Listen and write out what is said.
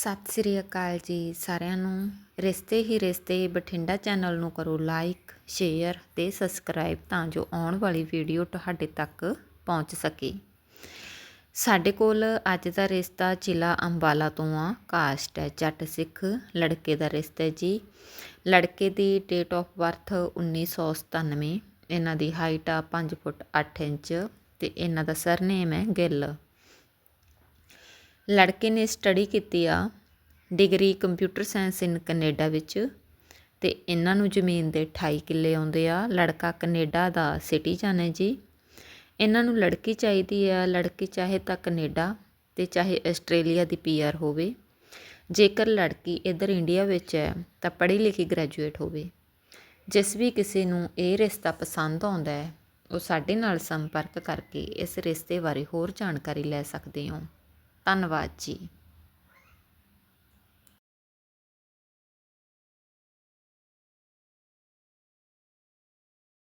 ਸਤਿ ਸ੍ਰੀ ਅਕਾਲ ਜੀ ਸਾਰਿਆਂ ਨੂੰ। ਰਿਸ਼ਤੇ ਹੀ ਰਿਸ਼ਤੇ, ਬਠਿੰਡਾ ਚੈਨਲ ਨੂੰ ਕਰੋ ਲਾਈਕ, ਸ਼ੇਅਰ ਤੇ ਸਬਸਕ੍ਰਾਈਬ ਤਾਂ ਜੋ ਆਉਣ ਵਾਲੀ ਵੀਡੀਓ ਤੁਹਾਡੇ ਤੱਕ ਪਹੁੰਚ ਸਕੇ। ਸਾਡੇ ਕੋਲ ਅੱਜ ਦਾ ਰਿਸ਼ਤਾ ਜ਼ਿਲ੍ਹਾ ਅੰਬਾਲਾ ਤੋਂ ਆ। ਕਾਸਟ ਹੈ ਜੱਟ ਸਿੱਖ, ਲੜਕੇ ਦਾ ਰਿਸ਼ਤਾ ਹੈ ਜੀ। ਲੜਕੇ ਦੀ ਡੇਟ ਆਫ ਬਰਥ 1997 ਇਹਨਾਂ ਦੀ ਹਾਈਟ ਆ 5 ਫੁੱਟ 8 ਇੰਚ ਤੇ ਇਹਨਾਂ ਦਾ ਸਰਨੇਮ ਹੈ ਗਿੱਲ। ਲੜਕੇ ਨੇ ਸਟੱਡੀ ਕੀਤੀ ਆ degree computer science in Canada ਵਿੱਚ ਅਤੇ ਇਹਨਾਂ ਨੂੰ ਜ਼ਮੀਨ ਦੇ 28 ਕਿੱਲੇ ਆਉਂਦੇ ਆ। ਲੜਕਾ ਕਨੇਡਾ ਦਾ ਸਿਟੀਜ਼ਨ ਹੈ ਜੀ। ਇਹਨਾਂ ਨੂੰ ਲੜਕੀ ਚਾਹੀਦੀ ਆ, ਲੜਕੀ ਚਾਹੇ ਤਾਂ ਕਨੇਡਾ ਅਤੇ ਚਾਹੇ ਆਸਟ੍ਰੇਲੀਆ ਦੀ ਪੀਆਰ ਹੋਵੇ। ਜੇਕਰ ਲੜਕੀ ਇੱਧਰ ਇੰਡੀਆ ਵਿੱਚ ਹੈ ਤਾਂ ਪੜ੍ਹੀ ਲਿਖੀ ਗ੍ਰੈਜੂਏਟ ਹੋਵੇ। ਜਿਸ ਵੀ ਕਿਸੇ ਨੂੰ ਇਹ ਰਿਸ਼ਤਾ ਪਸੰਦ ਆਉਂਦਾ ਹੈ, ਉਹ ਸਾਡੇ ਨਾਲ ਸੰਪਰਕ ਕਰਕੇ ਇਸ ਰਿਸ਼ਤੇ ਬਾਰੇ ਹੋਰ ਜਾਣਕਾਰੀ ਲੈ ਸਕਦੇ ਹੋ। ਧੰਨਵਾਦ ਜੀ।